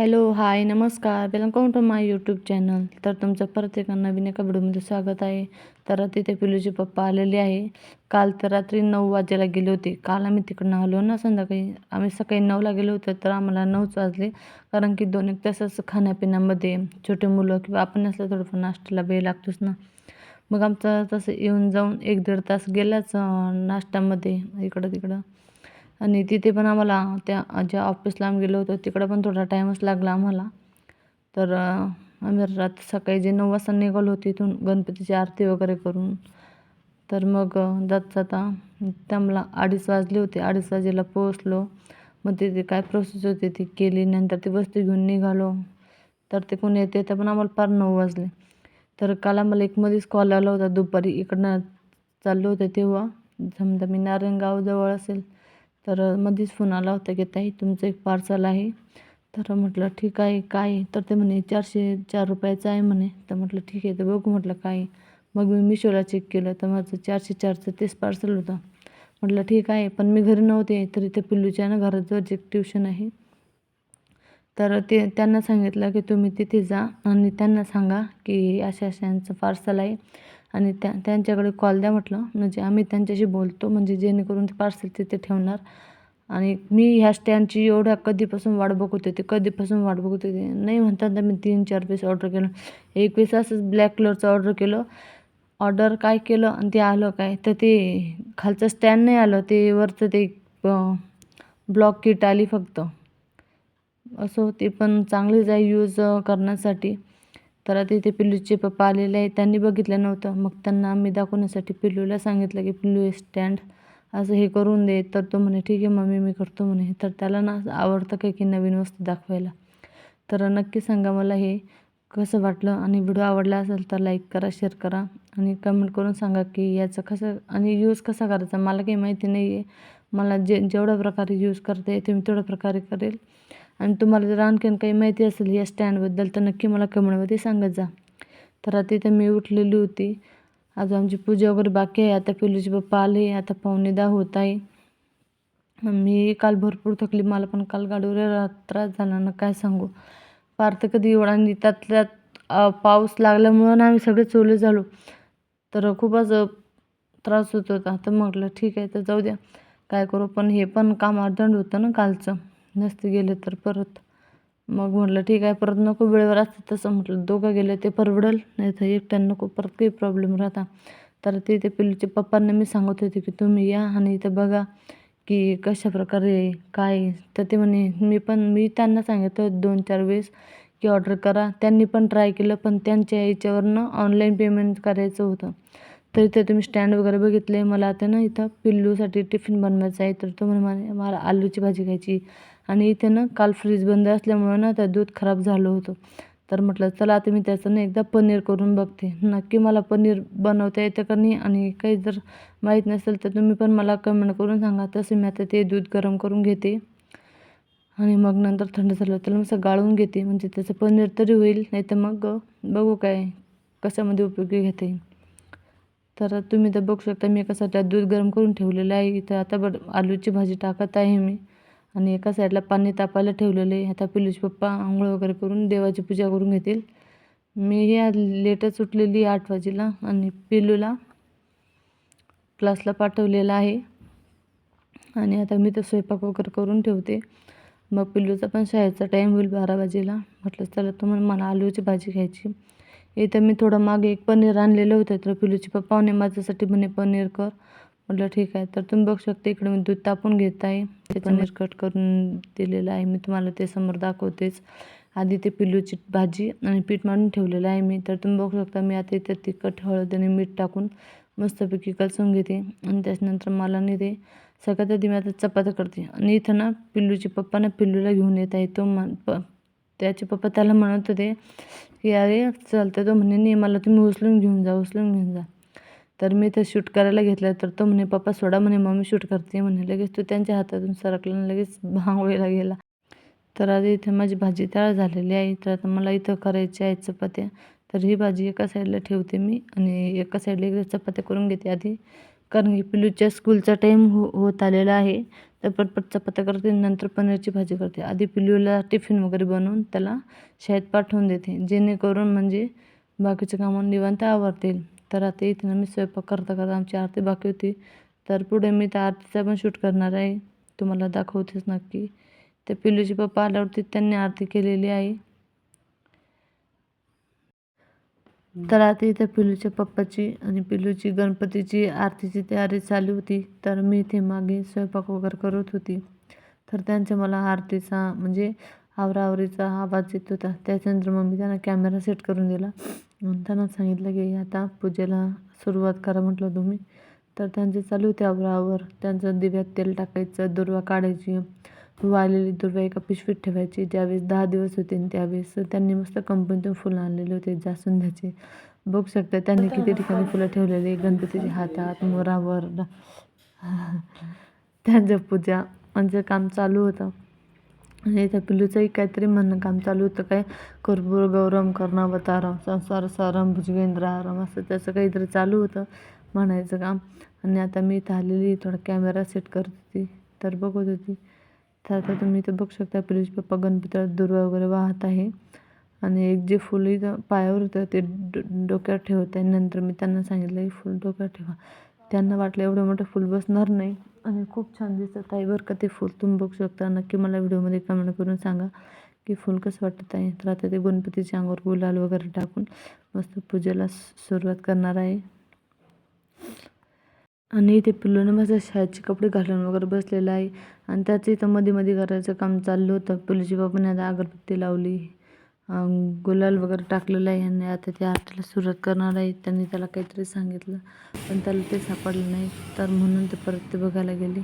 Hello hi नमस्कार. Welcome to my YouTube channel तर तुमचं परत एका नवीन एका व्हिडिओमध्ये स्वागत आहे. तर तिथे पिलूचे पप्पा आलेले आहे. काल तर रात्री नऊ वाजेला गेले होते. काल आम्ही तिकडनं आलो ना संध्याकाळी. आम्ही सकाळी नऊला गेलो होतो तर आम्हाला नऊच वाजले. कारण की दोन एक तासच खाण्यापिण्यामध्ये छोटे मुलं किंवा आपण असलं थोडंफार नाश्त्याला वेळ लागतोच ना. मग आमचं तसं येऊन जाऊन एक दीड तास गेलाच नाश्त्यामध्ये इकडं तिकडं. आणि तिथे पण आम्हाला त्या ज्या ऑफिसला आम्ही गेलो होतो तिकडं पण थोडा टाईमच लागला आम्हाला. तर आम्ही रात सकाळी जे नऊ वाजता निघालो तिथून गणपतीची आरती वगैरे करून तर मग जात जाता त्या मला अडीच वाजले होते. अडीच वाजेला पोहोचलो. मग तिथे काय प्रोसेस होती ती केली नंतर ती वस्तू घेऊन निघालो. तर ते कोणी येते तर पण आम्हाला फार नऊ वाजले. तर काल आम्हाला एक मध्येच कॉल आला होता दुपारी. इकडनं चाललो होते तेव्हा. समजा मी नारायणगावजवळ असेल तर मध्येच फोन आला होता की ताई तुमचं एक पार्सल आहे. तर म्हटलं ठीक आहे काय? आहे? तर ते म्हणे चारशे चार रुपयाचं आहे म्हणे. तर म्हटलं ठीक आहे. तर बघू म्हटलं काय? मग मी मिशोला चेक केलं तर माझं चारशे चारचं तेच पार्सल होतं. म्हटलं ठीक आहे पण मी घरी नव्हते तरी ते पिल्लूच्या ना घराजवळ जे ट्युशन आहे. तर ते त्यांना सांगितलं की तुम्ही तिथे जा आणि त्यांना सांगा की अशा अशांचं पार्सल आहे. आणि त्या त्यांच्याकडे कॉल द्या म्हटलं. म्हणजे आम्ही त्यांच्याशी बोलतो म्हणजे जेणेकरून ते पार्सल तिथे ठेवणार. आणि मी ह्या स्टँडची एवढ्या कधीपासून वाट बघत होते कधीपासून वाट बघत होते. नाही म्हणतात मी तीन चार पीस ऑर्डर केलं. एक पीस असंच ब्लॅक कलरचं ऑर्डर केलं. ऑर्डर काय केलं आणि ते आलं काय? तर ते खालचं स्टँड नाही आलं ते वरचं ते ब्लॉक किट आली फक्त. असो ते पण चांगलीच आहे यूज करण्यासाठी. तर तिथे पिल्लूचे पप्पा आलेले आहे त्यांनी बघितलं नव्हतं. मग त्यांना आम्ही दाखवण्यासाठी पिल्लूला सांगितलं की पिल्लू हे स्टँड असं हे करून दे. तर तो म्हणे ठीक आहे मम्मी मी करतो म्हणे. तर त्याला ना आवडतं काय की नवीन वस्तू दाखवायला. तर नक्की सांगा मला हे कसं वाटलं. आणि व्हिडिओ आवडला असेल तर लाईक करा शेअर करा. आणि कमेंट करून सांगा की याचं कसं आणि यूज कसा करायचा. मला काही माहिती नाही आहे मला जे जेवढ्या प्रकारे यूज करता येते मी तेवढ्या प्रकारे करेल. आणि तुम्हाला जर आणखीन काही माहिती असेल या स्टँडबद्दल तर नक्की मला कमेंटमध्ये सांगत जा. तर आता इथे मी उठलेली होती. आज आमची पूजा वगैरे बाकी आहे. आता पिलूचे पप्पा आले. आता पाहुणे दहा होत आहे. मी काल भरपूर थकली. मला पण काल गाडीवर त्रास झाला ना काय सांगू. फार तर कधी एवढा आणि त्यातल्यात पाऊस लागल्यामुळं ना आम्ही सगळे चोले झालो. तर खूपच त्रास होत होता. तर म्हटलं ठीक आहे तर जाऊ द्या. काय करू? पण हे पण काम अर्जंट होतं ना कालचं. नसते गेले तर परत. मग म्हटलं ठीक आहे परत नको वेळेवर असते तसं. म्हटलं दोघं गेले ते परवडेल नाही तर एकट्यानं नको परत काही प्रॉब्लेम राहता. तर ते ते पिल्लूच्या पप्पांना मी सांगत होते की तुम्ही या आणि इथं बघा की कशा प्रकारे काय. तर ते म्हणे मी पण मी त्यांना सांगितलं दोन चार वेळेस की ऑर्डर करा. त्यांनी पण ट्राय केलं पण त्यांच्या याच्यावरनं ऑनलाईन पेमेंट करायचं होतं. तर इथे तुम्ही स्टँड वगैरे बघितले मला आता ना इथं पिल्लूसाठी टिफिन बनवायचा आहे. तर तो म्हणे मला आलूची भाजी खायची आणि इथे ना काल फ्रीज बंद असल्यामुळं ना त्या दूध खराब झालं होतं. तर म्हटलं चला आता मी त्याचं ना एकदा पनीर करून बघते. नक्की मला पनीर बनवता येतं का नाही आणि काही जर माहीत नसेल तर तुम्ही पण मला कमेंट करून सांगा. तसं मी आता ते दूध गरम करून घेते आणि मग नंतर थंड झालं त्याला असं गाळून घेते. म्हणजे त्याचं पनीर तरी होईल नाही तर मग बघू काय कशामध्ये उपयोगी घेता. येईल तर तुम्ही तर बघू शकता मी कसं त्यात दूध गरम करून ठेवलेलं आहे. इथं आता बड आलूची भाजी टाकत आहे मी. आणि एका साईडला पाणी तापायला ठेवलेलं आहे. आता पिलूचे पप्पा आंघोळ वगैरे करून देवाची पूजा करून घेतील. मी ही आज लेटच उठलेली आठ वाजेला आणि पिलूला क्लासला पाठवलेला आहे. आणि आता मी तर स्वयंपाक वगैरे करून ठेवते. मग पिल्लूचा पण शाळेचा टाईम होईल बारा वाजेला. म्हटलं चला तुम्हाला मला आलूची भाजी घ्यायची. इथं मी थोडं मागे एक पनीर आणलेलं होतं तर पिलूचे पप्पा माझ्यासाठी म्हणे पनीर कर. म्हटलं ठीक आहे तर तुम्ही बघू शकता इकडे मी दूध तापून घेत आहे ते पनीर कट करून दिलेलं आहे. मी तुम्हाला ते समोर दाखवतेच. आधी ते पिल्लूची भाजी आणि पीठ मारून ठेवलेलं आहे मी. तर तुम्ही बघू शकता मी आता इथं तिखट हळद आणि मीठ टाकून मस्तपैकी कलसून घेते. आणि त्याच्यानंतर मला नाही ते सगळ्यात आधी मी आता चपात्या करते. आणि इथं ना पिल्लूचे पप्पा ना पिल्लूला घेऊन येत आहे. तो मन प त्याचे पप्पा त्याला म्हणत होते की अरे चालतं तो म्हणे नाही मला तुम्ही उचलून घेऊन जा उचलून घेऊन जा. तर मी ते शूट करायला घेतलं तर तो म्हणे पप्पा सोडा म्हणे मम्मी शूट करते. म्हणे लगेच तो त्यांच्या हातातून सरकला आणि लगेच भांगोळीला गेला. तर आता इथे माझी भाजी तयार झालेली आहे. तर आता मला इथं करायची आहे चपात्या. तर ही भाजी एका साईडला ठेवते मी आणि एका साईडला इकडे चपात्या करून घेते आधी. कारण की पिलूच्या स्कूलचा टाईम हो होत आलेला आहे. तर पटपट चपात्या करते नंतर पनीरची भाजी करते. आधी पिलूला टिफिन वगैरे बनवून त्याला शाळेत पाठवून देते. जेणेकरून म्हणजे बाकीचे कामं निवांत आवडतील तर आता इथे ना मी स्वयंपाक करता करता आमची आरती बाकी होती. तर पुढे मी त्या आरतीचा पण शूट करणार आहे. तुम्हाला दाखवतेच नक्की. ते पिलूचे पप्पा आल्यावरती त्यांनी आरती केलेली आहे. तर आता इथे पिलूच्या पप्पाची आणि पिलूची गणपतीची आरतीची तयारी चालू होती. तर मी इथे मागे स्वयंपाक वगैरे करत होती. तर त्यांच्या मला आरतीचा म्हणजे आवराआवरीचा आवाज येत होता. त्याच्यानंतर मग मी त्यांना कॅमेरा सेट करून दिला. त्यांना सांगितलं की आता पूजेला सुरुवात करा म्हटलं तुम्ही. तर त्यांचे चालू होते आवराआवर त्यांचं दिव्यात तेल टाकायचं दुर्वा काढायची वाळलेली दुर्वा एका पिशवीत ठेवायची. ज्यावेळेस दहा दिवस होते आणि त्यावेळेस त्यांनी मस्त कंपनीतून फुलं आणलेले होते जास्वंदाचे बघू शकता त्यांनी किती ठिकाणी फुलं ठेवलेली. गणपतीच्या हातात मोरावर. त्यांचं पूजा. म्हणजे काम चालू होतं. आणि त्या पिल्लूचंही काहीतरी म्हणणं काम चालू होतं. काय? कर्पूर गौरम कर्णावतारम संसार सारम भुजगेंद्रारम असं त्याचं काहीतरी चालू होतं म्हणायचं काम. आणि आता मी इथं आलेली थोडा कॅमेरा सेट करत होती. तर बघत होती. तर आता तुम्ही इथं बघू शकता पिल्लूचे पप्पा गणपतीला दुर्वा वगैरे वाहत आहे. आणि एक जे फुल इथं पायावर होतं ते डो डोक्यावर ठेवत आहे. नंतर मी त्यांना सांगितलं की फुल डोक्यावर ठेवा. त्यांना वाटलं एवढं मोठं फुल बसणार नाही. आणि खूप छान दिसत. आहे बरं का ते फूल तुम्ही बघू शकता. नक्की मला व्हिडिओमध्ये कमेंट करून सांगा की फूल कसं वाटत आहे तर आता ते गणपतीच्या अंगावर गुलाल वगैरे टाकून मस्त पूजेला सुरुवात करणार आहे. आणि इथे पिल्लूने माझ्या शाळेचे कपडे घालून वगैरे बसलेलं आहे. आणि त्याचं इथं मध्ये मध्ये करायचं काम चाललं होतं. पिल्लूची बाबाने आता अगरबत्ती लावली. गुलाल वगैरे टाकलेलं आहे आणि आता त्या आरतीला सुरुवात करणार आहे. त्यांनी त्याला काहीतरी सांगितलं पण त्याला ते सापडलं नाही. तर म्हणून ते परत ते बघायला गेले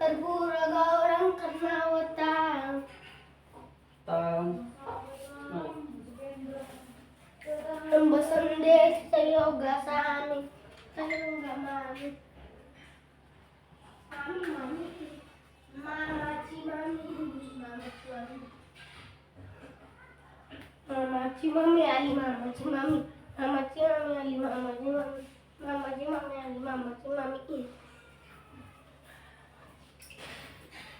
कर्पूर गौरम कर्णावतारम संदेश संयोगासामी संयोगमामी मामी मामी मामाची मामी मामाची मामी मामाची मम्मी आली मामाची मामी मामाची मामी आली मामाची मामी मामाची मामी आली मामाची मामी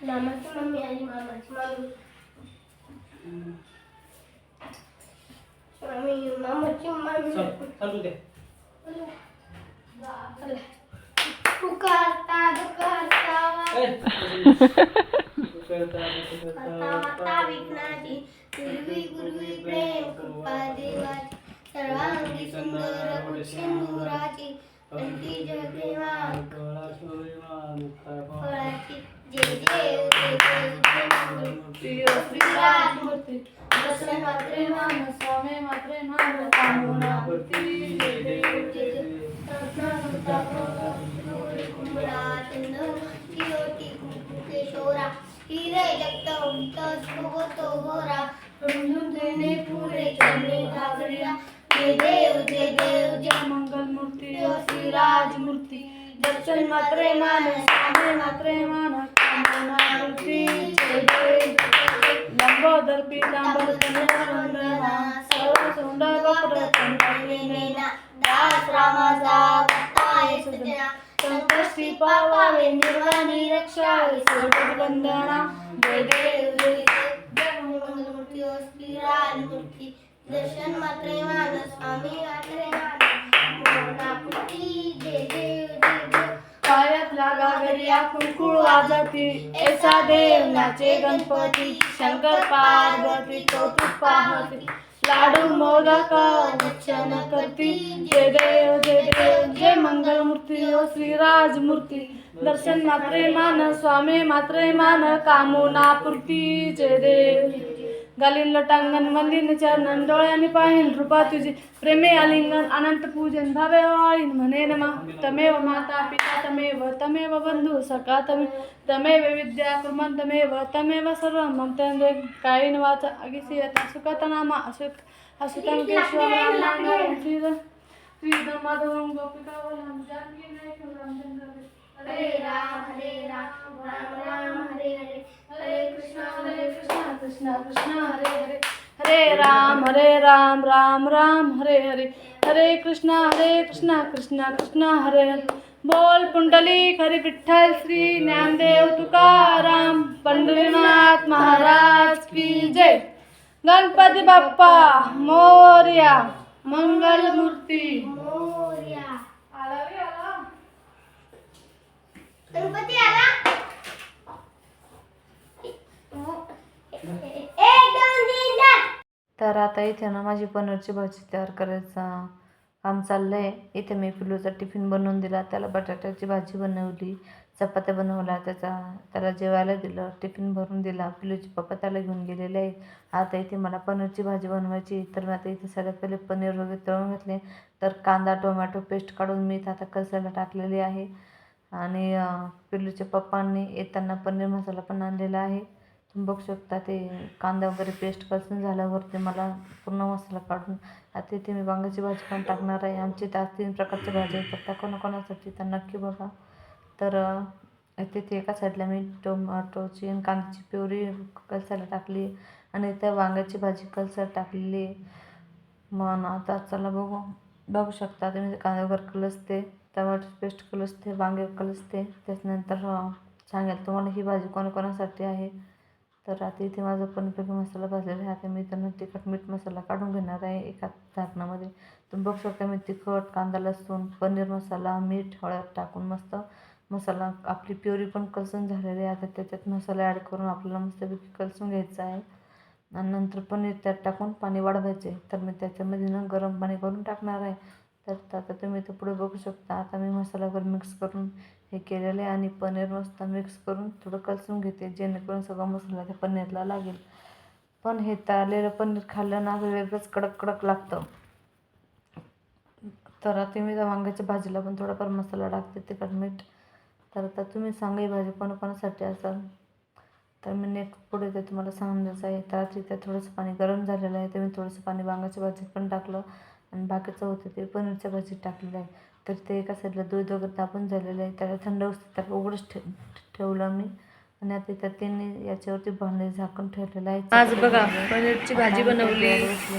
मामाची मम्मी आली मामाची मामी मामी मामाची मम्मी चालू दे पुकारता दुकारता आता माता विघ्नाची गुरुवी गुरुवी प्रेम कृपा देवाची सर्वांगी सुंदर सिंदुराची कंठी जगदेवा फळाची जय देव जय देव जय मंगल श्रीराज मूर्ती दर्शन मात्रे मान स्वामी मात्रे कामनापूर्ती जय देव जय देव तोरा हिरे जगत भगवतो होरा झुंझुने पुरे चंद्रे घागरिया जय देव जय देव जय मंगल मूर्ती श्रीराज मूर्ती दर्शन मात्रे मान सामने मात्रे मान कामना मूर्ती जय देव लंबोदर पीतांबर वंदना सर्व सुंदर वक्र कंठलेना दास रामाचा भक्ताय सजना संकष्टी पावावे निर्वाणी वंदना जय देव मूर्ती दर्शन मात्रे स्वामी मात्रे मान जय देव कुळकुळ वाजती ऐसा देव नाचे गणपती शंकर पार्वती कौतुक पाहती लाडू मोदक वचन करती जय देव जय। देव जय मंगल मूर्ती ओ श्रीराज मूर्ती दर्शन मात्रे मान स्वामी मात्रे मान कामुना पूर्ती जय देव गालीन लोटांगण मलिन चरणन डोळ्याने पाहिन रूपा तुझी. प्रेमे आलिंगन अनंत पूजन भावे वाळीन म्हणे नमा. तमेव माता पिता तमेव तमेव बंधू सखा तमे. तमेव विद्या कुर्मन तमेव तमेव सर्व. मम तंदे कायीन वाचा अगिसियता सुखत नामा असुत असुतम केशवम नाम श्रीद माधवम गोपिका वल्लम जानकी नायक रामचंद्र हरे राम हरे राम राम राम हरे हरे। हरे कृष्ण हरे कृष्ण कृष्ण कृष्ण हरे हरे। हरे राम हरे राम राम राम हरे हरे। हरे कृष्ण हरे कृष्ण कृष्ण कृष्ण हरे हरे। बोल पुंडलिक हरी विठ्ठल श्री ज्ञानदेव तुकाराम। पंढरीनाथ महाराज की जय। गणपती बाप्पा मोर्या मंगल मूर्ती मोरया गणपती आला एक दोन तीन चार तर आता इथे ना माझी पनीरची भाजी तयार करायचं काम चाललं आहे इथे मी पिलूचा टिफिन बनवून दिला त्याला बटाट्याची भाजी बनवली चपात्या बनवल्या त्याचा त्याला जेवायला दिलं टिफिन भरून दिला पिलूचे पप्पा त्याला घेऊन गेलेले आहे आता इथे मला पनीरची भाजी बनवायची तर मी आता इथे सगळ्यात पहिले पनीर वगैरे तळून घेतले. तर कांदा टोमॅटो पेस्ट काढून मी इथं आता कसायला टाकलेली आहे. आणि पिल्लूच्या पप्पांनी येताना पनीर मसाला पण आणलेला आहे. तुम्ही बघू शकता ते कांदा वगैरे पेस्ट कसून झाल्यावरती मला पूर्ण मसाला काढून आता इथे मी वांग्याची भाजी पण टाकणार आहे. आमची त्या तीन प्रकारच्या भाज्या येतात त्या कोणाकोणासाठी तर नक्की बघा. तर इथे तिथे एका साईडला मी टोमॅटोची आणि कांद्याची प्युरी कलसायला टाकली आणि त्या वांग्याची भाजी कलसर टाकलेली मग आता चला बघू. बघू शकता तुम्ही कांदा वगैरे कलसते टमाटर पेस्ट कलसते वांगे कलसते. त्याच्यानंतर सांगेल तुम्हाला ही भाजी कोणाकोणासाठी आहे. तर रात्री इथे माझा पनीरपैकी मसाला भाजलेला आहे. आता मी त्यांना तिखट मीठ मसाला काढून घेणार आहे एका झाकणामध्ये. तुम्ही बघू शकता मी तिखट कांदा लसूण पनीर मसाला मीठ हळद टाकून मस्त मसाला आपली प्युरी पण कलसून झालेली आहे. आता त्याच्यात मसाला ॲड करून आपल्याला मस्तपैकी कलसून घ्यायचा आहे. आणि नंतर पनीर त्यात टाकून पाणी वाढवायचे. तर मी त्याच्यामध्ये ना गरम पाणी करून टाकणार आहे. तर आता तुम्ही ते पुढे बघू शकता. आता मी मसाला वगैरे मिक्स करून हे केलेलं आहे आणि पनीर मस्त मिक्स करून थोडं कलसून घेते जेणेकरून सगळा मसाला त्या पनीरला लागेल. पण हे तळलेलं पनीर खाल्लं ना असं वेगळंच कडक कडक लागतं. तर आता मी त्या वांग्याच्या भाजीला पण थोडाफार मसाला टाकते तिखट मीठ. तर आता तुम्ही सांगा ही भाजी कोणाकोणासाठी असाल? तर मी नेक्स्ट पुढे ते तुम्हाला सांगायचं आहे. तर तिथे थोडंसं पाणी गरम झालेलं आहे तर मी थोडंसं पाणी वांग्याच्या भाजीत पण टाकलं. आणि बाकीचं होतं ते पनीरच्या भाजीत टाकलेलं आहे. तर ते एका साईडला दूध वगैरे तापून झालेलं आहे. त्याला थंड असतं त्याला उघडच ठे ठेवलं मी आणि आता त्या त्यांनी याच्यावरती भांडे झाकून ठेवलेलं आहे. आज बघा पनीरची भाजी बनवली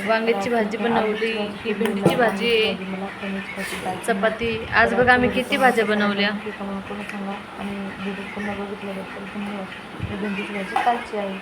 वांग्याची भाजी बनवली ही भेंडीची भाजी आहे. चपाती. आज बघा आम्ही किती भाज्या बनवल्या. सांगा. आणि व्हिडिओ पुन्हा ही भेंडीची भाजी कालची आहे.